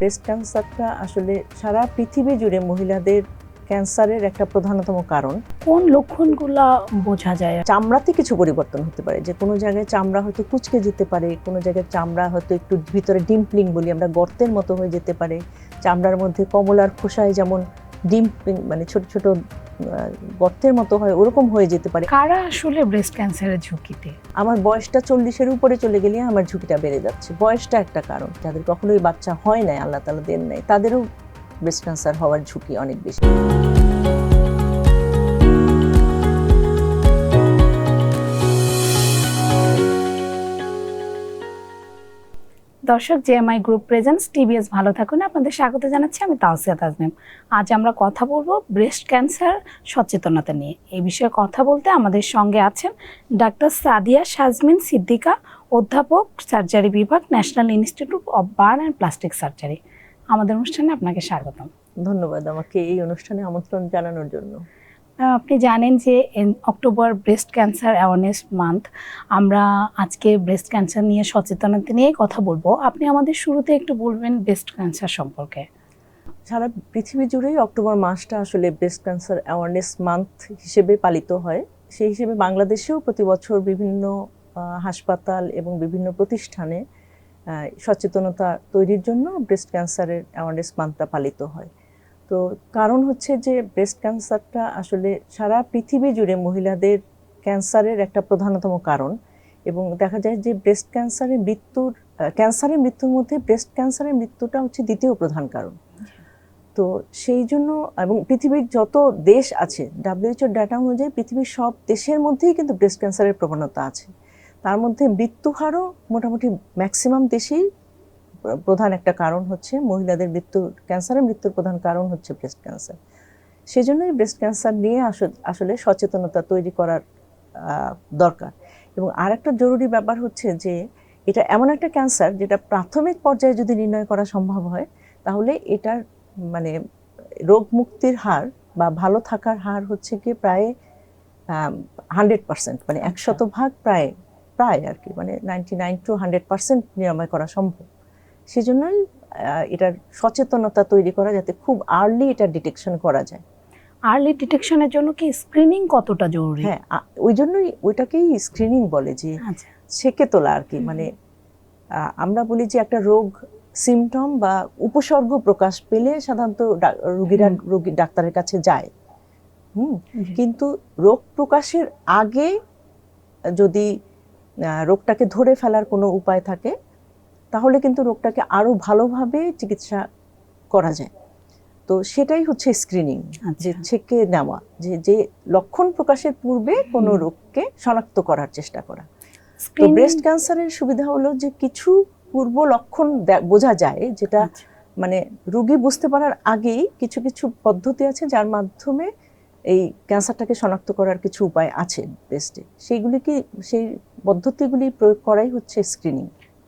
Breast ক্যান্সারটা আসলে সারা পৃথিবী জুড়ে মহিলাদের ক্যান্সারের একটা প্রধানতম কারণ। কোন লক্ষণগুলো বোঝা যায়? চামড়াতে কিছু পরিবর্তন হতে পারে। যে কোনো জায়গায় চামড়া হয়তো কুচকে যেতে পারে কোনো জায়গায় চামড়া হয়তো একটু ভিতরে ডিম্পলিং বলি আমরা গর্তের মতো হয়ে যেতে পারে। চামড়ার মধ্যে কমলার খোসায় যেমন ডিম্পলিং মানে ছোট ছোট গর্তের মতো হয় ওরকম হয়ে যেতে পারে। কারা আসলে ব্রেস্ট ক্যান্সারের ঝুঁকিতে? আমার বয়সটা চল্লিশের উপরে চলে গেলে আমার ঝুঁকিটা বেড়ে যাচ্ছে। বয়সটা একটা কারণ। যাদের কখনোই বাচ্চা হয় নাই আল্লাহ তালা দেন নাই তাদেরও ব্রেস্ট ক্যান্সার হওয়ার ঝুঁকি অনেক বেশি। দর্শক জেএমআই গ্রুপ প্রেজেন্স টিভিএস ভালো থাকুন। আপনাদের স্বাগত জানাচ্ছি আমি তাওসিয়া তাজনিম। আজ আমরা কথা বলব ব্রেস্ট ক্যান্সার সচেতনতা নিয়ে। এই বিষয়ে কথা বলতে আমাদের সঙ্গে আছেন ডাক্তার সাদিয়া সাজমিন সিদ্দিকা, অধ্যাপক সার্জারি বিভাগ national institute of burn and plastic surgery আমাদের অনুষ্ঠানে আপনাকে স্বাগতম। ধন্যবাদ আমাকে এই অনুষ্ঠানে আমন্ত্রণ জানানোর জন্য। আপনি জানেন যে October breast cancer awareness month আমরা আজকে ব্রেস্ট ক্যান্সার নিয়ে সচেতনতা নিয়ে কথা বলব। আপনি আমাদের শুরুতে একটু বলবেন ব্রেস্ট ক্যান্সার সম্পর্কে। সারা পৃথিবী জুড়েই অক্টোবর মাসটা আসলে ব্রেস্ট ক্যান্সার অ্যাওয়ারনেস মান্থ হিসেবে পালিত হয়। সেই হিসেবে বাংলাদেশেও প্রতি বছর বিভিন্ন হাসপাতাল এবং বিভিন্ন প্রতিষ্ঠানে সচেতনতা তৈরির জন্য ব্রেস্ট ক্যান্সারের অ্যাওয়ারনেস মান্থটা পালিত হয়। তো কারণ হচ্ছে যে ব্রেস্ট ক্যান্সারটা আসলে সারা পৃথিবী জুড়ে মহিলাদের ক্যান্সারের একটা প্রধানতম কারণ এবং দেখা যায় যে ব্রেস্ট ক্যান্সারের মৃত্যুর ক্যান্সারের মৃত্যুর মধ্যে ব্রেস্ট ক্যান্সারের মৃত্যুটা হচ্ছে দ্বিতীয় প্রধান কারণ। তো সেই জন্য এবং পৃথিবীর যত দেশ আছে ডাব্লিউএইচওর ডাটা অনুযায়ী পৃথিবীর সব দেশের মধ্যেই কিন্তু ব্রেস্ট ক্যান্সারের প্রবণতা আছে। তার মধ্যে মৃত্যু হারও মোটামুটি ম্যাক্সিমাম দেশেই প্রধান একটা কারণ হচ্ছে মহিলাদের মৃত্যু ক্যান্সারের মৃত্যুর প্রধান কারণ হচ্ছে ব্রেস্ট ক্যান্সার সেই জন্যই ব্রেস্ট ক্যান্সার নিয়ে আস- আসলে সচেতনতা তৈরি করার দরকার এবং আর একটা জরুরি ব্যাপার হচ্ছে যে, এটা এমন একটা ক্যান্সার যেটা প্রাথমিক পর্যায়ে যদি নির্ণয় করা সম্ভব হয়, তাহলে এটার মানে রোগ মুক্তির হার বা ভালো থাকার হার হচ্ছে কি প্রায় হান্ড্রেড পার্সেন্ট মানে। একশত ভাগ প্রায় প্রায় আর কি মানে ninety nine to hundred percent নিরাময় করা সম্ভব সেজন্যই আহ, এটার সচেতনতা তৈরি করা যাতে খুব আর্লি এটা ডিটেকশন করা যায়। আর্লি ডিটেকশনের জন্য কি স্ক্রিনিং কতটা জরুরি? হ্যাঁ ওই জন্যই ওইটাকেই স্ক্রিনিং বলে যে আচ্ছা। ছেকে তোলা আর কি। মানে আমরা বলি যে একটা রোগ সিমটম বা উপসর্গ প্রকাশ পেলে সাধারণত রোগীরা। রোগী ডাক্তারের কাছে যায়। হুম কিন্তু রোগ প্রকাশের আগে যদি রোগটাকে ধরে ফেলার কোনো উপায় থাকে তাহলে কিন্তু রোগটাকে আরও ভালোভাবে চিকিৎসা করা যায়। তো সেটাই হচ্ছে স্ক্রিনিং যে আচ্ছা। ছেকে নেওয়া যে যে লক্ষণ প্রকাশের পূর্বে কোনো রোগকে শনাক্ত করার চেষ্টা করা। তো ব্রেস্ট ক্যান্সারের সুবিধা হলো যে কিছু পূর্ব লক্ষণ বোঝা যায় যেটা মানে রোগী বুঝতে পারার আগেই কিছু কিছু পদ্ধতি আছে যার মাধ্যমে এই ক্যান্সারটাকে শনাক্ত করার কিছু উপায় আছে ব্রেস্টে সেইগুলি কি সেই পদ্ধতিগুলি প্রয়োগ করাই হচ্ছে স্ক্রিনিং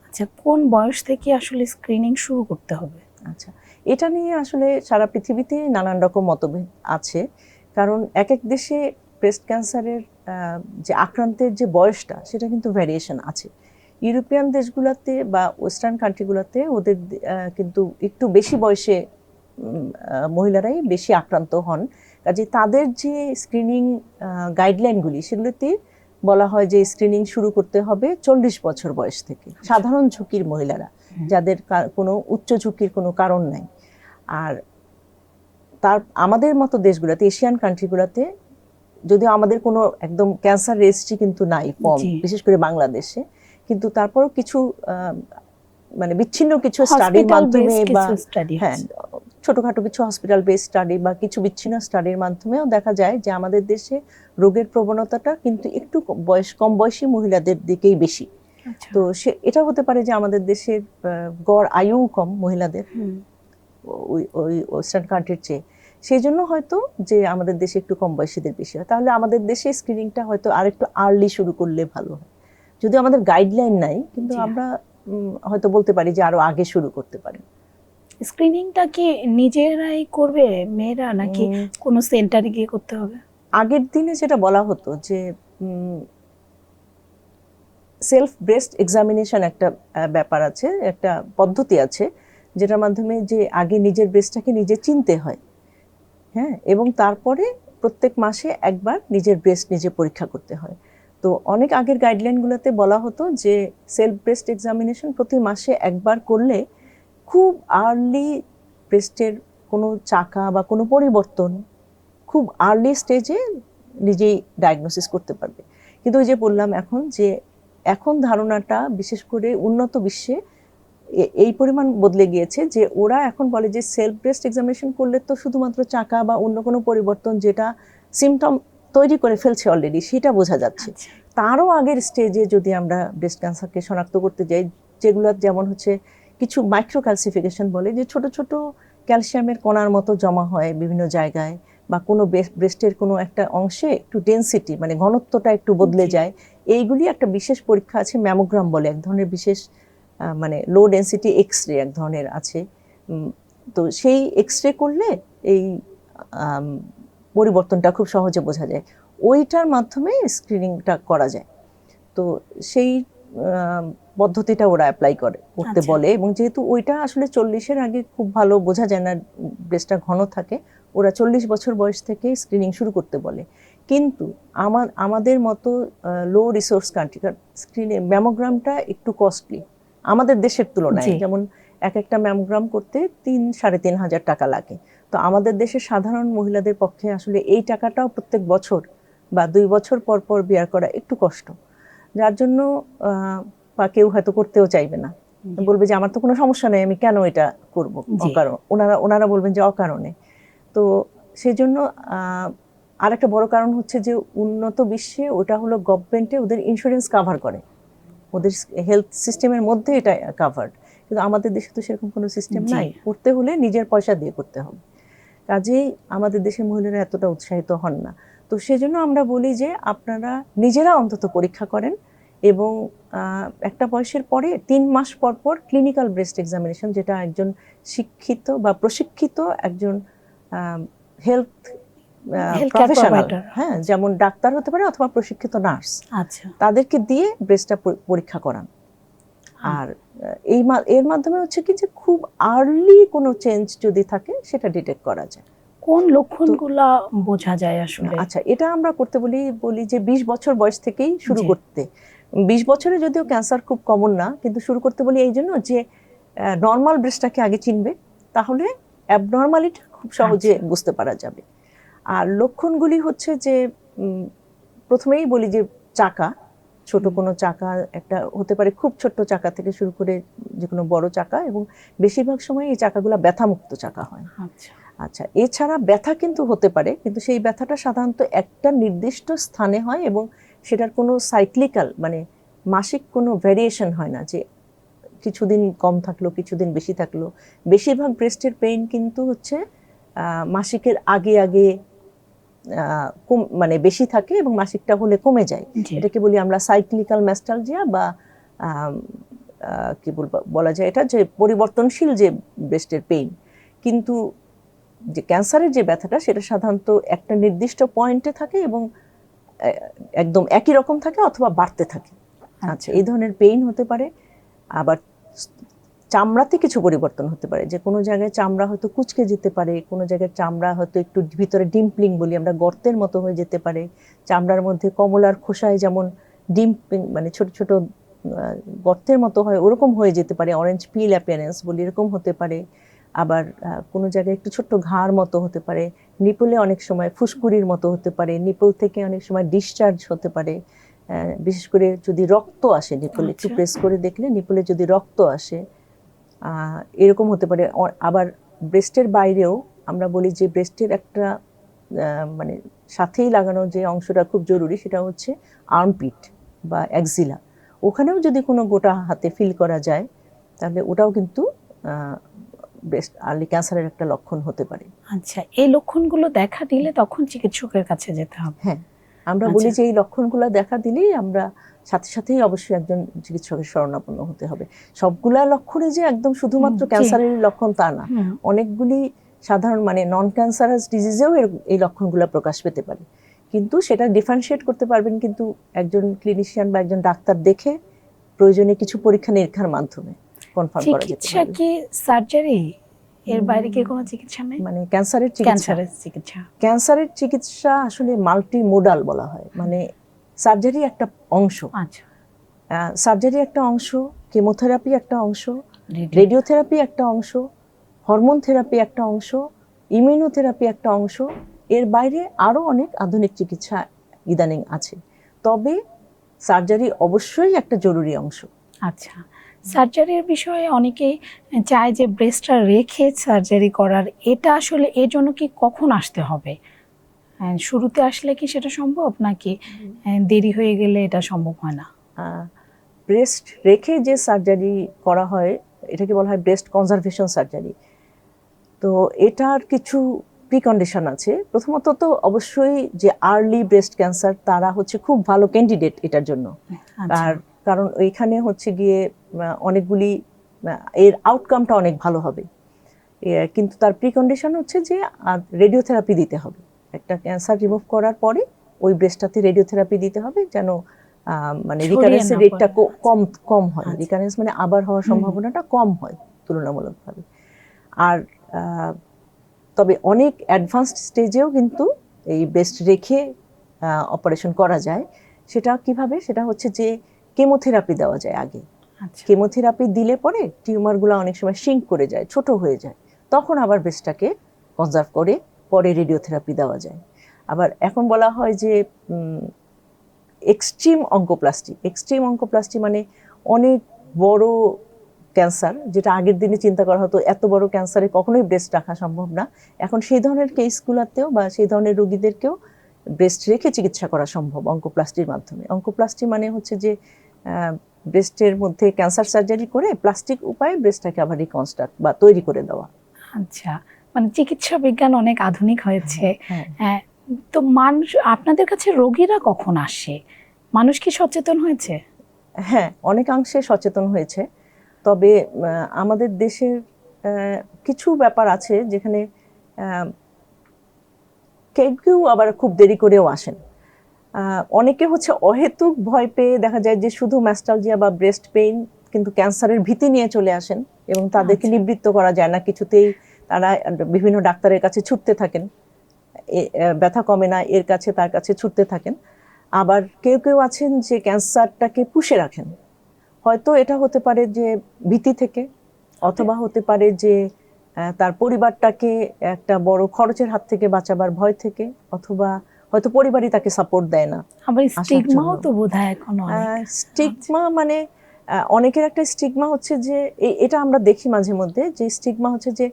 আচ্ছা কোন বয়স থেকে আসলে স্ক্রিনিং শুরু করতে হবে? আচ্ছা এটা নিয়ে আসলে সারা পৃথিবীতে নানান রকম মতভেদ আছে। কারণ এক এক দেশে ব্রেস্ট ক্যান্সারের যে আক্রান্তের যে বয়সটা, সেটা কিন্তু ভ্যারিয়েশন আছে। ইউরোপিয়ান দেশগুলোতে বা ওয়েস্টার্ন কান্ট্রিগুলোতে ওদের কিন্তু একটু বেশি বয়সে মহিলারাই বেশি আক্রান্ত হন। কাজে তাদের যে স্ক্রিনিং গাইডলাইনগুলি সেগুলোতে বলা হয় যে স্ক্রিনিং শুরু করতে হবে চল্লিশ বছর বয়স থেকে। সাধারণ ঝুঁকির মহিলারা যাদের কোনো উচ্চ ঝুঁকির কোনো কারণ নাই। আর তার আমাদের মতো দেশগুলোতে এশিয়ান কান্ট্রিগুলোতে যদিও আমাদের কোনো একদম ক্যান্সার রেজিস্ট্রি কিন্তু নাই কম বিশেষ করে বাংলাদেশে কিন্তু তারপরও কিছু মানে বিচ্ছিন্ন কিছু স্টাডির মাধ্যমে বা হ্যাঁ ছোটখাটো কিছু হসপিটাল বেস স্টাডি বা কিছু বিচ্ছিন্ন স্টাডির মাধ্যমেও দেখা যায় যে আমাদের দেশে রোগের প্রবণতাটা কিন্তু একটু বয়স কম বয়সী মহিলাদের দিকেই বেশি। আচ্ছা। তো সে এটা হতে পারে যে আমাদের দেশের গড় আয়ু কম মহিলাদের। ওই ওই ওয়েস্টার্ন কান্ট্রির চেয়ে। সেই জন্য হয়তো যে আমাদের দেশে একটু কম বয়সীদের বেশি হয়। তাহলে আমাদের দেশে স্ক্রিনিংটা হয়তো আর একটু আর্লি শুরু করলে ভালো হয়। যদি আমাদের গাইডলাইন নাই কিন্তু আমরা হয়তো বলতে পারি যে আরও আগে শুরু করতে পারি। স্ক্রিনিংটা কি নিজেরাই করবে? মেয়েরা নাকি কোনো সেন্টারে গিয়ে করতে হবে? আগের দিনে যেটা বলা হতো যে সেলফ ব্রেস্ট এক্সামিনেশন একটা ব্যাপার আছে একটা পদ্ধতি আছে যেটার মাধ্যমে যে আগে নিজের ব্রেস্টটাকে নিজে চিনতে হয়। হ্যাঁ? এবং তারপরে প্রত্যেক মাসে একবার নিজের ব্রেস্ট নিজে পরীক্ষা করতে হয়। তো অনেক আগের গাইডলাইনগুলোতে বলা হতো যে সেলফ ব্রেস্ট এক্সামিনেশন প্রতি মাসে একবার করলে খুব আর্লি ব্রেস্টের কোনো চাকা বা কোনো পরিবর্তন খুব আর্লি স্টেজে নিজেই ডায়াগনোসিস করতে পারবে। কিন্তু ওই যে বললাম এখন যে এখন ধারণাটা বিশেষ করে উন্নত বিশ্বে এই পরিমাণ বদলে গিয়েছে যে ওরা এখন বলে যে সেলফ ব্রেস্ট এক্সামিনেশন করলে তো শুধুমাত্র চাকা বা অন্য কোনো পরিবর্তন যেটা সিমটম তৈরি করে ফেলছে অলরেডি সেটা বোঝা যাচ্ছে। আচ্ছা। তারও আগের স্টেজে যদি আমরা ব্রেস্ট ক্যান্সারকে শনাক্ত করতে যাই যেগুলো যেমন হচ্ছে কিছু মাইক্রো ক্যালসিফিকেশন বলে যে ছোট ছোট ক্যালসিয়ামের কণার মতো জমা হয় বিভিন্ন জায়গায় বা কোনো ব্রেস্টের কোনো একটা অংশে একটু ডেন্সিটি মানে ঘনত্বটা একটু বদলে যায়। এইগুলি একটা বিশেষ পরীক্ষা আছে ম্যামোগ্রাম বলে এক ধরনের বিশেষ মানে লো ডেন্সিটি এক্স রে এক ধরনের আছে। তো সেই এক্স রে করলে এই পরিবর্তনটা খুব সহজে বোঝা যায়। ওইটার মাধ্যমে স্ক্রিনিংটা করা যায়। তো সেই পদ্ধতিটা ওরা অ্যাপ্লাই করে করতে আচ্ছা। বলে এবং যেহেতু ওইটা আসলে চল্লিশের আগে খুব ভালো বোঝা যায় না ব্রেস্টটা ঘন থাকে ওরা চল্লিশ বছর বয়স থেকে স্ক্রিনিং শুরু করতে বলে। কিন্তু আমার আমাদের মতো লো রিসোর্স কান্ট্রি স্ক্রিনে ম্যামোগ্রামটা একটু কস্টলি আমাদের দেশের তুলনায়। যেমন এক একটা ম্যামোগ্রাম করতে তিন সাড়ে তিন হাজার টাকা লাগে। তো আমাদের দেশের সাধারণ মহিলাদের পক্ষে আসলে এই টাকাটাও প্রত্যেক বছর বা দুই বছর পর পর বিয়ার করা একটু কষ্ট। যার জন্য বা কেউ হয়তো করতেও চাইবে না। বলবে যে আমার তো কোনো সমস্যা নেই আমি কেন এটা করব। অকারণ ওনারা ওনারা বলবেন যে অকারণে। তো সেই জন্য আর একটা বড় কারণ হচ্ছে যে উন্নত বিশ্বে ওটা হলো গভর্নমেন্টে ওদের ইন্স্যুরেন্স কাভার করে। ওদের হেলথ সিস্টেমের মধ্যে এটা কাভার্ড কিন্তু আমাদের দেশে তো সেরকম কোনো সিস্টেম নাই। করতে হলে নিজের পয়সা দিয়ে করতে হবে। কাজেই আমাদের দেশের মহিলারা এতটা উৎসাহিত হন না। তো সেজন্য আমরা বলি যে আপনারা নিজেরা অন্তত পরীক্ষা করেন। এবং একটা বয়সের পরে তিন মাস পর পর ক্লিনিক্যাল ব্রেস্ট এক্সামিনেশন যেটা একজন শিক্ষিত বা প্রশিক্ষিত একজন হেলথ প্রফেশনাল হ্যাঁ যেমন ডাক্তার হতে পারে অথবা প্রশিক্ষিত নার্স আচ্ছা। তাদেরকে দিয়ে ব্রেস্টটা পরীক্ষা করান। আর এই এর মাধ্যমে হচ্ছে কি যে খুব আর্লি কোনো চেঞ্জ যদি থাকে সেটা ডিটেক্ট করা যায়। কোন লক্ষণগুলা বোঝা যায় আসলে? আচ্ছা এটা আমরা করতে বলি বলি যে বিশ বছর বয়স থেকেই শুরু করতে। বিশ বছরে যদিও ক্যান্সার খুব কমন না কিন্তু শুরু করতে বলি এই জন্য যে নর্মাল ব্রেস্টটাকে আগে চিনবে তাহলে অ্যাবনর্মালিটি খুব সহজে আচ্ছা। বুঝতে পারা যাবে। আর লক্ষণগুলি হচ্ছে যে প্রথমেই বলি যে চাকা ছোট কোনো চাকা একটা হতে পারে খুব ছোট্ট চাকা থেকে শুরু করে যে কোনো বড় চাকা এবং বেশিরভাগ সময় এই চাকাগুলো ব্যথামুক্ত চাকা হয়। আচ্ছা। আচ্ছা এছাড়া ব্যথা কিন্তু হতে পারে কিন্তু সেই ব্যথাটা সাধারণত একটা নির্দিষ্ট স্থানে হয় এবং সেটার কোনো সাইক্লিক্যাল মানে মাসিক কোনো ভ্যারিয়েশন হয় না যে কিছুদিন কম থাকল কিছুদিন বেশি থাকল। বেশিরভাগ ব্রেস্টের পেইন কিন্তু হচ্ছে মাসিকের আগে আগে কম মানে বেশি থাকে এবং মাসিকটা হলে কমে যায়। এটাকে বলি আমরা সাইক্লিক্যাল ম্যাস্টালজিয়া বা কি বলব বলা যায় এটা যে পরিবর্তনশীল যে ব্রেস্টের পেইন কিন্তু যে ক্যান্সারের যে ব্যথাটা সেটা সাধারণত একটা নির্দিষ্ট পয়েন্টে থাকে এবং একদম একই রকম থাকে অথবা বাড়তে থাকে। আচ্ছা। এই ধরনের পেইন হতে পারে আবার চামড়াতে কিছু পরিবর্তন হতে পারে। যে কোনো জায়গায় চামড়া হয়তো কুচকে যেতে পারে কোনো জায়গায় চামড়া হয়তো একটু ভিতরে ডিম্পলিং বলি আমরা গর্তের মতো হয়ে যেতে পারে। চামড়ার মধ্যে কমলার খোসায় যেমন ডিম্পিং মানে ছোট ছোট গর্তের মতো হয় ওরকম হয়ে যেতে পারে। অরেঞ্জ পিল অ্যাপিয়ারেন্স বলি এরকম হতে পারে। আবার কোনো জায়গায় একটু ছোট্ট ঘাড় মতো হতে পারে নিপলে অনেক সময় ফুসকুড়ির মতো হতে পারে নিপল থেকে অনেক সময় ডিসচার্জ হতে পারে বিশেষ করে যদি রক্ত আসে নিপল একটু আচ্ছা। প্রেস করে দেখলে নিপলে যদি রক্ত আসে এরকম হতে পারে আবার ব্রেস্টের বাইরেও আমরা বলি যে ব্রেস্টের একটা মানে সাথেই লাগানো যে অংশটা খুব জরুরি সেটা হচ্ছে আর্মপিট বা অ্যাক্সিলা ওখানেও যদি কোনো গোটা হাতে ফিল করা যায় তাহলে ওটাও কিন্তু ব্রেস্ট আর্লি ক্যান্সারের একটা লক্ষণ হতে পারে। আচ্ছা এই লক্ষণগুলো দেখা দিলে তখন চিকিৎসকের কাছে যেতে হবে। হ্যাঁ আমরা আচ্ছা। বলি যে এই লক্ষণগুলো দেখা দিলেই আমরা সাথে সাথেই অবশ্যই একজন চিকিৎসকের শরণাপন্ন হতে হবে। সবগুলা লক্ষণই যে একদম শুধুমাত্র ক্যান্সারের লক্ষণ তা না। অনেকগুলি সাধারণ মানে নন ক্যান্সারাস ডিজিজেও এই লক্ষণগুলো প্রকাশ পেতে পারে। কিন্তু সেটা ডিফারেন্সিয়েট করতে পারবেন কিন্তু একজন ক্লিনিশিয়ান বা একজন ডাক্তার দেখে প্রয়োজনে কিছু পরীক্ষা নিরীক্ষার মাধ্যমে। কনফার্ম করা যেতে চিকিৎসা কি সার্জারি এর বাইরে কি কোনো চিকিৎসা নেই? মানে ক্যান্সারের চিকিৎসা। ক্যান্সারের চিকিৎসা। ক্যান্সারের চিকিৎসা আসলে মাল্টি মোডাল বলা হয়। মানে সার্জারি একটা অংশ। আচ্ছা। সার্জারি একটা অংশ কেমোথেরাপি একটা অংশ রেডি রেডিওথেরাপি একটা অংশ হরমোন থেরাপি একটা অংশ ইমিউনোথেরাপি একটা অংশ এর বাইরে আরও অনেক আধুনিক চিকিৎসা ইদানিং আছে। তবে সার্জারি অবশ্যই একটা জরুরি অংশ। আচ্ছা। সার্জারির বিষয়ে অনেকেই চায় যে ব্রেস্টটা রেখে সার্জারি করার। এটা আসলে এর জন্য কি কখন আসতে হবে? আহ, শুরুতে আসলে কি সেটা সম্ভব নাকি দেরি হয়ে গেলে এটা সম্ভব হয় না? ব্রেস্ট রেখে যে সার্জারি করা হয় এটাকে বলা হয় ব্রেস্ট কনজারভেশন সার্জারি তো এটার কিছু প্রিকন্ডিশন আছে। প্রথমত তো অবশ্যই যে আর্লি ব্রেস্ট ক্যান্সার তারা হচ্ছে খুব ভালো ক্যান্ডিডেট এটার জন্য। আচ্ছা। আর কারণ ওইখানে হচ্ছে গিয়ে অনেকগুলি এর আউটকামটা অনেক ভালো হবে। কিন্তু তার প্রিকন্ডিশন হচ্ছে যে রেডিওথেরাপি দিতে হবে। একটা ক্যান্সার রিমুভ করার পরে ওই ব্রেস্টটাতে রেডিওথেরাপি দিতে হবে যেন মানে রিকারেন্সের রেটটা কম কম হয়। আচ্ছা। রিকারেন্স মানে আবার হওয়ার সম্ভাবনাটা কম হয় তুলনামূলকভাবে। আর তবে অনেক অ্যাডভান্সড স্টেজেও কিন্তু এই ব্রেস্ট রেখে অপারেশন করা যায়। সেটা কীভাবে? সেটা হচ্ছে যে কেমোথেরাপি দেওয়া যায় আগে। আচ্ছা। কেমোথেরাপি দিলে পরে টিউমারগুলো অনেক সময় শিঙ্ক করে যায় ছোট হয়ে যায়। তখন আবার ব্রেস্টটাকে কনজার্ভ করে পরে রেডিওথেরাপি দেওয়া যায়। আবার এখন বলা হয় যে এক্সট্রিম অঙ্কোপ্লাস্টি এক্সট্রিম অঙ্কোপ্লাস্টি মানে অনেক বড় ক্যান্সার যেটা আগের দিনে চিন্তা করা হতো এত বড় ক্যান্সারে কখনোই ব্রেস্ট রাখা সম্ভব না। এখন সেই ধরনের কেসগুলোতেও বা সেই ধরনের রোগীদেরকেও ব্রেস্ট রেখে চিকিৎসা করা সম্ভব অঙ্কোপ্লাস্টির মাধ্যমে। অঙ্কোপ্লাস্টি মানে হচ্ছে যে ব্রেস্টের মধ্যে ক্যান্সার সার্জারি করে প্লাস্টিক উপায়ে ব্রেস্টটাকে আবার রিকনস্ট্রাক্ট বা তৈরি করে দেওয়া। আচ্ছা মানে চিকিৎসা বিজ্ঞান অনেক আধুনিক হয়েছে। হ্যাঁ হ্যাঁ। তো মানুষ আপনাদের কাছে রোগীরা কখন আসে? মানুষ কি সচেতন হয়েছে? হ্যাঁ অনেকাংশে সচেতন হয়েছে। তবে আমাদের দেশের কিছু ব্যাপার আছে যেখানে কেউ কেউ আবার খুব দেরি করেও আসেন। অনেকে হচ্ছে অহেতুক ভয় পেয়ে দেখা যায় যে শুধু ম্যাস্টালজিয়া বা ব্রেস্ট পেইন কিন্তু ক্যান্সারের ভীতি নিয়ে চলে আসেন এবং তাদেরকে আচ্ছা। নিবৃত্ত করা যায় না। কিছুতেই তারা বিভিন্ন ডাক্তারের কাছে ছুটতে থাকেন। ব্যথা কমে না এর কাছে তার কাছে ছুটতে থাকেন। আবার কেউ কেউ আছেন যে ক্যান্সারটাকে পুষে রাখেন। হয়তো এটা হতে পারে যে ভীতি থেকে অথবা হতে পারে যে তার পরিবারটাকে একটা বড় খরচের হাত থেকে বাঁচাবার ভয় থেকে অথবা হয়তো পরিবারই তাকে সাপোর্ট দেয় না। আবার স্টিগমাও তো বোধহয় এখন স্টিগমা মানে অনেকের একটা স্টিগমা হচ্ছে যে এটা আমরা দেখি মাঝে মধ্যে যে স্টিগমা হচ্ছে যে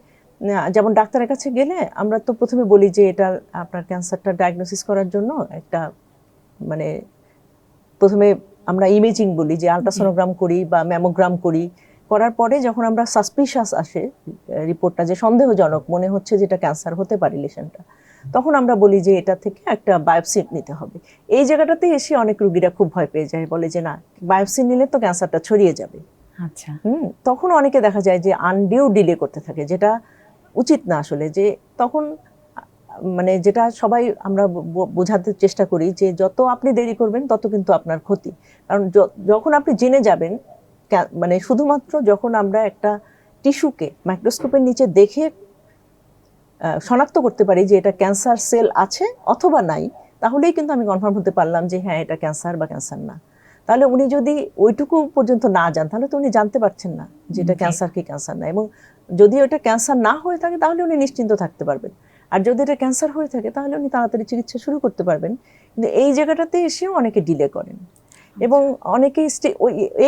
যেমন ডাক্তারের কাছে গেলে আমরা তো প্রথমে বলি যে এটা আপনার ক্যান্সারটা ডায়াগনোসিস করার জন্য একটা মানে প্রথমে আমরা ইমেজিং বলি যে আলট্রাসোনোগ্রাম করি বা ম্যামোগ্রাম করি। করার পরে যখন আমরা সাসপিশাস আসে রিপোর্টটা যে সন্দেহজনক মনে হচ্ছে যেটা ক্যান্সার হতে পারে লেশনটা তখন আমরা বলি যে এটা থেকে একটা বায়োপসি নিতে হবে। এই জায়গাটাতে এসে অনেক রুগীরা খুব ভয় পেয়ে যায় বলে যে না বায়োপসি নিলে তো ক্যান্সারটা ছড়িয়ে যাবে। আচ্ছা। হুম তখন অনেকে দেখা যায় যে আনডিউ ডিলে করতে থাকে যেটা উচিত না আসলে যে তখন মানে যেটা সবাই আমরা বোঝাতে চেষ্টা করি যে যত আপনি দেরি করবেন তত কিন্তু আপনার ক্ষতি। কারণ যখন আপনি জেনে যাবেন মানে শুধুমাত্র যখন আমরা একটা টিস্যুকে মাইক্রোস্কোপের নিচে দেখে শনাক্ত করতে পারি যে এটা ক্যান্সার সেল আছে অথবা নাই তাহলেই কিন্তু আমি কনফার্ম হতে পারলাম যে হ্যাঁ এটা ক্যান্সার বা ক্যান্সার না। তাহলে উনি যদি ওইটুকু পর্যন্ত না যান তাহলে তো উনি জানতে পারছেন না যে এটা ক্যান্সার কি ক্যান্সার না। এবং যদি ওটা ক্যান্সার না হয়ে থাকে তাহলে উনি নিশ্চিন্ত থাকতে পারবেন। আর যদি এটা ক্যান্সার হয়ে থাকে তাহলে উনি তাড়াতাড়ি চিকিৎসা শুরু করতে পারবেন। কিন্তু এই জায়গাটাতে এসেও অনেকে ডিলে করেন। এবং অনেকে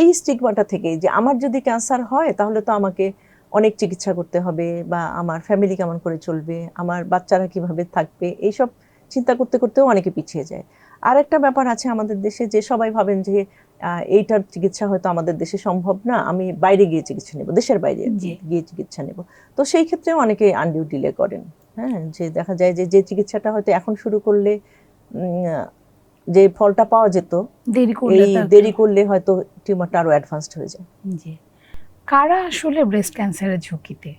এই স্টিগমাটা থেকে যে আমার যদি ক্যান্সার হয় তাহলে তো আমাকে অনেক চিকিৎসা করতে হবে বা আমার ফ্যামিলি কেমন করে চলবে আমার বাচ্চারা কীভাবে থাকবে এইসব চিন্তা করতে করতেও অনেকে পিছিয়ে যায়। আর একটা ব্যাপার আছে আমাদের দেশে যে সবাই ভাবেন যে এইটার চিকিৎসা হয়তো আমাদের দেশে সম্ভব না আমি বাইরে গিয়ে চিকিৎসা নেব দেশের বাইরে। গিয়ে চিকিৎসা নেব। তো সেই ক্ষেত্রেও অনেকে আনডিউ ডিলে করেন হ্যাঁ? যে দেখা যায় যে যে চিকিৎসাটা হয়তো এখন শুরু করলে যে ফলটা পাওয়া যেত দেরি করলে দেরি করলে হয়তো টিউমারটা আরও অ্যাডভান্সড হয়ে যায়। জি। কারা আসলে ব্রেস্ট ক্যান্সারের ঝুঁকিতে?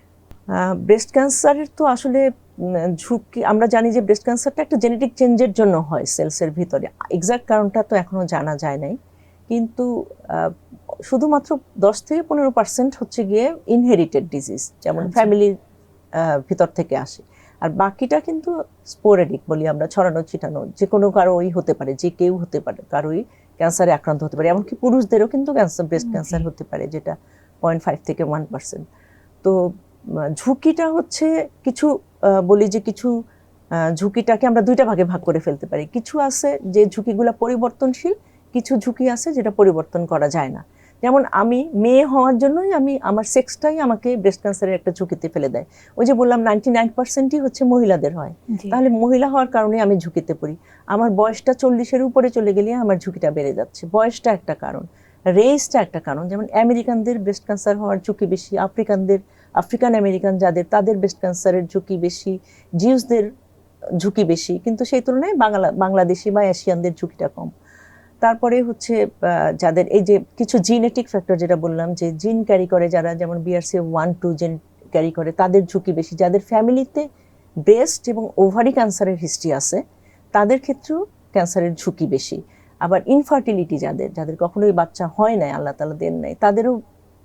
ব্রেস্ট ক্যান্সারের তো আসলে ঝুঁকি আমরা জানি যে ব্রেস্ট ক্যান্সারটা একটা জেনেটিক চেঞ্জের জন্য হয় সেলসের ভিতরে। এক্সাক্ট কারণটা তো এখনও জানা যায় নাই। কিন্তু শুধুমাত্র দশ থেকে পনেরো পার্সেন্ট হচ্ছে গিয়ে ইনহেরিটেড ডিজিজ যেমন আচ্ছা। ফ্যামিলির ভিতর থেকে আসে। আর বাকিটা কিন্তু স্পোরেডিক বলি আমরা ছড়ানো ছিটানো যে কোনো কারোই হতে পারে যে কেউ হতে পারে কারোই ক্যান্সারে আক্রান্ত হতে পারে। এমনকি পুরুষদেরও কিন্তু ক্যান্সার ব্রেস্ট ক্যান্সার হতে পারে যেটা পয়েন্ট ফাইভ থেকে ওয়ান পার্সেন্ট। তো ঝুঁকিটা হচ্ছে কিছু বলি যে কিছু ঝুঁকিটাকে আমরা দুইটা ভাগে ভাগ করে ফেলতে পারি। কিছু আছে যে ঝুঁকিগুলো পরিবর্তনশীল কিছু ঝুঁকি আছে যেটা পরিবর্তন করা যায় না। যেমন আমি মেয়ে হওয়ার জন্যই আমি আমার সেক্সটাই আমাকে ব্রেস্ট ক্যান্সারের একটা ঝুঁকিতে ফেলে দেয়। ওই যে বললাম নাইনটি নাইন পার্সেন্টই হচ্ছে মহিলাদের হয়। তাহলে মহিলা হওয়ার কারণে আমি ঝুঁকিতে পড়ি। আমার বয়সটা চল্লিশের উপরে চলে গেলে আমার ঝুঁকিটা বেড়ে যাচ্ছে। বয়সটা একটা কারণ। রেসটা একটা কারণ। যেমন আমেরিকানদের ব্রেস্ট ক্যান্সার হওয়ার ঝুঁকি বেশি, আফ্রিকানদের আফ্রিকান আমেরিকান যাদের, তাদের ব্রেস্ট ক্যান্সারের ঝুঁকি বেশি জিউসদের ঝুঁকি বেশি। কিন্তু সেই তুলনায় বাংলা, বাংলাদেশি বা এশিয়ানদের ঝুঁকিটা কম। তারপরে হচ্ছে যাদের এই যে কিছু জিনেটিক ফ্যাক্টর যেটা বললাম, যে জিন ক্যারি করে যারা, যেমন BRC one two gene carry করে, তাদের ঝুঁকি বেশি। যাদের ফ্যামিলিতে ব্রেস্ট এবং ওভারি ক্যান্সারের হিস্ট্রি আছে, তাদের ক্ষেত্রেও ক্যান্সারের ঝুঁকি বেশি। আবার ইনফার্টিলিটি যাদের যাদের কখনোই বাচ্চা হয় নাই আল্লাহ তালা দেন নাই তাদেরও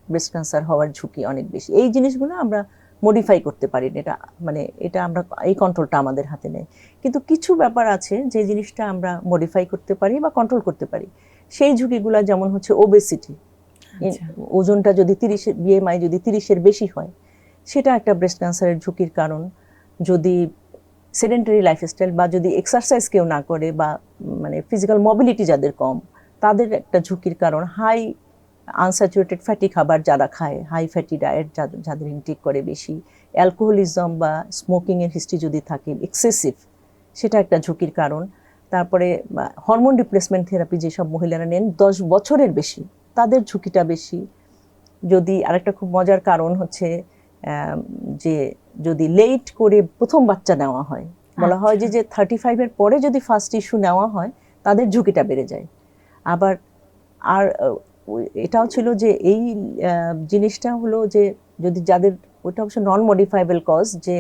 ব্রেস্ট ক্যান্সার হওয়ার ঝুঁকি অনেক বেশি এই জিনিসগুলো আমরা মডিফাই করতে পারি না। এটা মানে এটা আমরা এই কন্ট্রোলটা আমাদের হাতে নেই কিন্তু কিছু ব্যাপার আছে যে জিনিসটা আমরা মডিফাই করতে পারি বা কন্ট্রোল করতে পারি সেই ঝুঁকিগুলো যেমন হচ্ছে ওবেসিটি আচ্ছা। ওজনটা যদি তিরিশের বিএমআই যদি তিরিশের বেশি হয় সেটা একটা ব্রেস্ট ক্যান্সারের ঝুঁকির কারণ যদি সেডেন্টারি লাইফস্টাইল বা যদি এক্সারসাইজ কেউ না করে বা মানে ফিজিক্যাল মোবিলিটি যাদের কম, তাদের একটা ঝুঁকির কারণ হাই আনস্যাচুরেটেড ফ্যাটি খাবার যারা খায় হাই ফ্যাটি ডায়েট যাদের ইনটেক করে বেশি অ্যালকোহলিজম বা স্মোকিংয়ের হিস্ট্রি যদি থাকে এক্সেসিভ সেটা একটা ঝুঁকির কারণ। তারপরে হরমোন রিপ্লেসমেন্ট থেরাপি যেসব মহিলারা নেন, দশ বছরের বেশি, তাদের ঝুঁকিটা বেশি। যদি আরেকটা খুব মজার কারণ হচ্ছে যে যদি লেট করে প্রথম বাচ্চা নেওয়া হয় বলা হয় যে যে থার্টি ফাইভের পরে যদি ফার্স্ট ইস্যু নেওয়া হয় তাদের ঝুঁকিটা বেড়ে যায়। আবার আর এটাও ছিল যে এই জিনিসটা হলো যে যদি যাদের ওটা অবশ্য নন মডিফাইবল কজ যে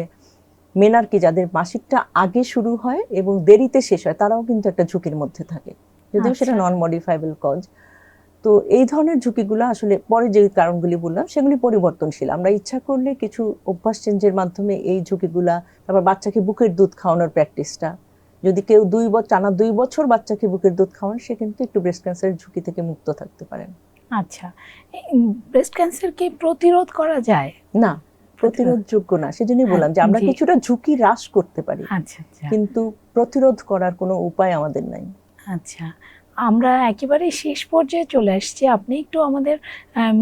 মেনার কি যাদের মাসিকটা আগে শুরু হয় এবং দেরিতে শেষ হয় তারাও কিন্তু একটা ঝুঁকির মধ্যে থাকে। যদিও সেটা আচ্ছা। নন মডিফাইবল কজ তো এই ধরনের ঝুঁকিগুলো আসলে পরে যে কারণগুলি বললাম সেগুলি পরিবর্তনশীল। আমরা ইচ্ছা করলে কিছু অভ্যাস চেঞ্জের মাধ্যমে এই ঝুঁকিগুলা তারপর বাচ্চাকে বুকের দুধ খাওয়ানোর প্র্যাকটিসটা যদি কেউ দুই বছর টানা দুই বছর বাচ্চাকে বুকের দুধ খাওয়ান সে কিন্তু একটু ব্রেস্ট ক্যান্সারের ঝুঁকি থেকে মুক্ত থাকতে পারেন। আচ্ছা। ব্রেস্ট ক্যান্সার কি প্রতিরোধ করা যায়? না প্রতিরোধযোগ্য না। সেজন্যই বললাম যে আমরা কিছুটা ঝুঁকি হ্রাস করতে পারি। আচ্ছা আচ্ছা। কিন্তু প্রতিরোধ করার কোনো উপায় আমাদের নাই। আচ্ছা। আমরা একেবারে শেষ পর্যায়ে চলে আসছি। আপনি একটু আমাদের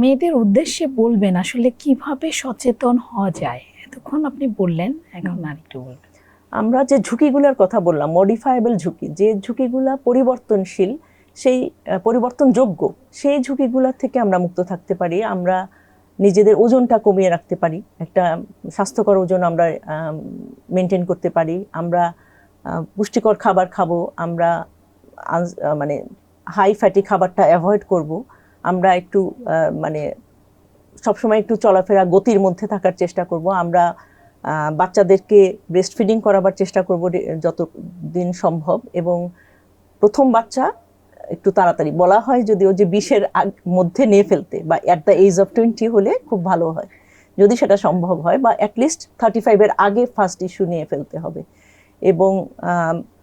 মেয়েদের উদ্দেশ্যে বলবেন আসলে কীভাবে সচেতন হওয়া যায়? এতক্ষণ আপনি বললেন এখন আর একটু বলবেন। আমরা যে ঝুঁকিগুলোর কথা বললাম মডিফায়েবল ঝুঁকি যে ঝুঁকিগুলা পরিবর্তনশীল সেই পরিবর্তনযোগ্য সেই ঝুঁকিগুলা থেকে আমরা মুক্ত থাকতে পারি আমরা নিজেদের ওজনটা কমিয়ে রাখতে পারি একটা স্বাস্থ্যকর ওজন আমরা মেনটেন করতে পারি আমরা পুষ্টিকর খাবার খাব আমরা মানে হাই ফ্যাটি খাবারটা অ্যাভয়েড করব। আমরা একটু মানে সবসময় একটু চলাফেরা গতির মধ্যে থাকার চেষ্টা করব। আমরা বাচ্চাদেরকে ব্রেস্ট ফিডিং করাবার চেষ্টা করব যত দিন সম্ভব এবং প্রথম বাচ্চা একটু তাড়াতাড়ি। বলা হয় যদিও যে বিশের আগ- মধ্যে নিয়ে ফেলতে বা at the age of twenty হলে খুব ভালো হয়। যদি সেটা সম্ভব হয় বা অ্যাটলিস্ট থার্টি ফাইভের আগে ফার্স্ট ইস্যু নিয়ে ফেলতে হবে। এবং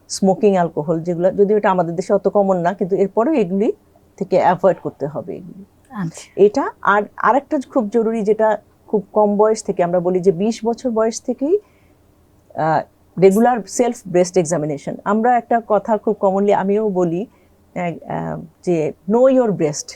স্মোকিং অ্যালকোহল যেগুলো যদিও এটা আমাদের দেশে অত কমন না কিন্তু এরপরেও এগুলি থেকে অ্যাভয়েড করতে হবে এগুলি। আচ্ছা। এটা আর আরেকটা খুব জরুরি যেটা খুব কম বয়স থেকে আমরা বলি যে বিশ বছর বয়স থেকেই রেগুলার সেলফ ব্রেস্ট এক্সামিনেশন আমরা একটা কথা খুব কমনলি আমিও বলি যে নো ইয়োর ব্রেস্ট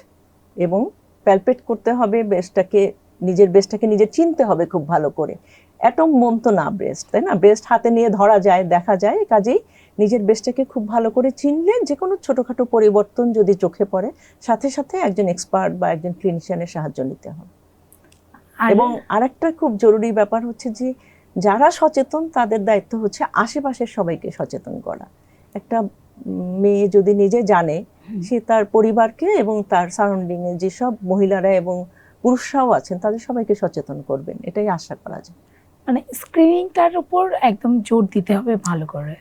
এবং প্যালপেট করতে হবে ব্রেস্টটাকে নিজের ব্রেস্টটাকে নিজে চিনতে হবে খুব ভালো করে। অ্যাটম মন তো না ব্রেস্ট তাই না? ব্রেস্ট হাতে নিয়ে ধরা যায় দেখা যায় কাজেই নিজের ব্রেস্টটাকে খুব ভালো করে চিনলে যে কোনো ছোটোখাটো পরিবর্তন যদি চোখে পড়ে সাথে সাথে একজন এক্সপার্ট বা একজন ক্লিনিশিয়ানের সাহায্য নিতে হবে। এবং আরেকটা খুব জরুরি ব্যাপার হচ্ছে যে যারা সচেতন তাদের দায়িত্ব হচ্ছে আশেপাশের সবাইকে সচেতন করা। একটা মেয়ে যদি নিজে জানে সে তার পরিবারকে এবং তার সারাউন্ডিং এ যেসব মহিলারা এবং পুরুষরাও আছেন তাদের সবাইকে সচেতন করবেন। এটাই আশা করা যায়। মানে স্ক্রিনিংটার উপর একদম জোর দিতে হবে ভালো করে।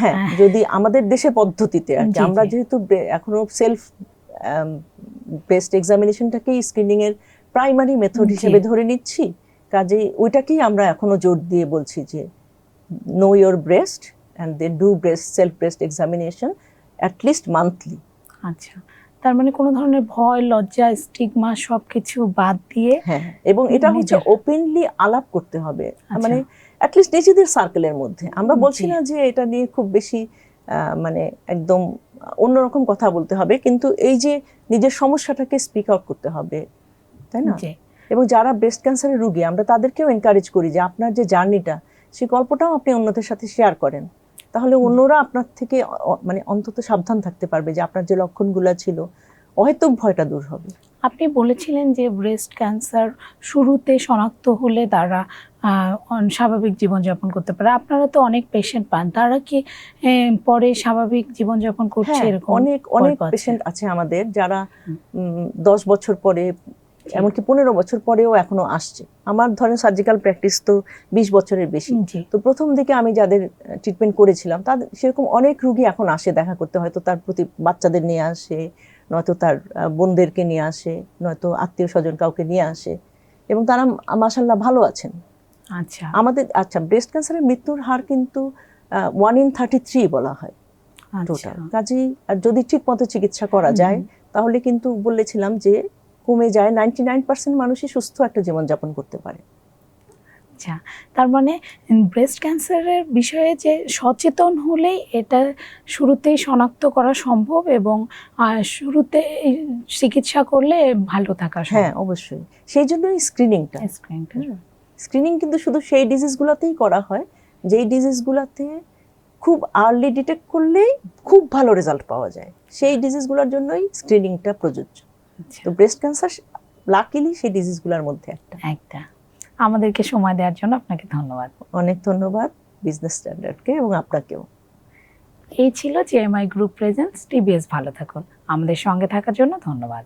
হ্যাঁ যদি আমাদের দেশে পদ্ধতিতে আর কি। আমরা যেহেতু এখনও সেলফ ব্রেস্ট এক্সামিনেশনটাকেই স্ক্রিনিং এর প্রাইমারি মেথড হিসেবে ধরে নিচ্ছি। কাজে ওইটাকেই আমরা এখনও জোর দিয়ে বলছি যে know your breast and they do breast self breast examination at least monthly আচ্ছা তার মানে কোনো ধরনের ভয় লজ্জা স্টিগমা সবকিছু বাদ দিয়ে হ্যাঁ এবং এটা হচ্ছে ওপেনলি আলাপ করতে হবে। আচ্ছা। মানে অ্যাটলিস্ট নিজেদের সার্কেলের মধ্যে। আমরা বলছি না যে এটা নিয়ে খুব বেশি মানে একদম অন্যরকম কথা বলতে হবে কিন্তু এই যে নিজের সমস্যাটাকে স্পিক আউট করতে হবে তাই না? এবং যারা ব্রেস্ট ক্যান্সারের রুগী আমরা তাদেরকেও এনকারেজ করি যে আপনার যে জার্নিটা সেই গল্পটাও আপনি অন্যদের সাথে শেয়ার করেন। তাহলে অন্যরা আপনার থেকে মানে অন্তত সাবধান থাকতে পারবে যে আপনার যে লক্ষণগুলো ছিল অহেতুক ভয়টা দূর হবে। আপনি বলেছিলেন যে ব্রেস্ট ক্যান্সার শুরুতে শনাক্ত হলে তারা স্বাভাবিক জীবনযাপন করতে পারে। আপনারা তো অনেক পেশেন্ট পান। তারা কি পরে স্বাভাবিক জীবনযাপন করছে হ্যাঁ, এরকম অনেক অনেক পেশেন্ট আছে আমাদের যারা দশ বছর পরে এমনকি পনেরো বছর পরেও এখনও আসছে। আমার ধরেন সার্জিক্যাল প্র্যাকটিস তো বিশ বছরের বেশি। তো প্রথম দিকে আমি যাদের ট্রিটমেন্ট করেছিলাম তাদের সেরকম অনেক রুগী এখন আসে দেখা করতে। হয়তো তার প্রতি বাচ্চাদের নিয়ে আসে নয়তো তার বোনদেরকে নিয়ে আসে নয়তো আত্মীয় স্বজন কাউকে নিয়ে আসে এবং তারা মাসাল্লাহ ভালো আছেন। আচ্ছা। আমাদের আচ্ছা ব্রেস্ট ক্যান্সারের মৃত্যুর হার কিন্তু ওয়ান ইন থার্টি থ্রি বলা হয় আচ্ছা। টোটাল কাজেই আর যদি ঠিক মতো চিকিৎসা করা যায় তাহলে কিন্তু বলেছিলাম যে কমে যায় নাইনটি নাইন পার্সেন্ট মানুষই সুস্থ একটা জীবনযাপন করতে পারে। আচ্ছা তার মানে ব্রেস্ট ক্যান্সারের বিষয়ে যে সচেতন হলেই এটা শুরুতেই শনাক্ত করা সম্ভব এবং শুরুতে চিকিৎসা করলে ভালো থাকা হ্যাঁ অবশ্যই। সেই জন্যই স্ক্রিনিংটা স্ক্রিনটা স্ক্রিনিং কিন্তু শুধু সেই ডিজিজগুলোতেই করা হয় যেই ডিজিজগুলোতে খুব আর্লি ডিটেক্ট করলেই খুব ভালো রেজাল্ট পাওয়া যায়। সেই ডিজিজগুলোর জন্যই স্ক্রিনিংটা প্রযোজ্য। আচ্ছা। তো ব্রেস্ট ক্যান্সার লাকিলি সেই ডিজিজগুলোর মধ্যে একটা। একটা। আমাদেরকে সময় দেওয়ার জন্য আপনাকে ধন্যবাদ। অনেক ধন্যবাদ বিজনেস স্ট্যান্ডার্ডকে এবং আপনাকেও। এই ছিল জেএমআই গ্রুপ প্রেজেন্স টিবিএস ভালো থাকুন। আমাদের সঙ্গে থাকার জন্য ধন্যবাদ।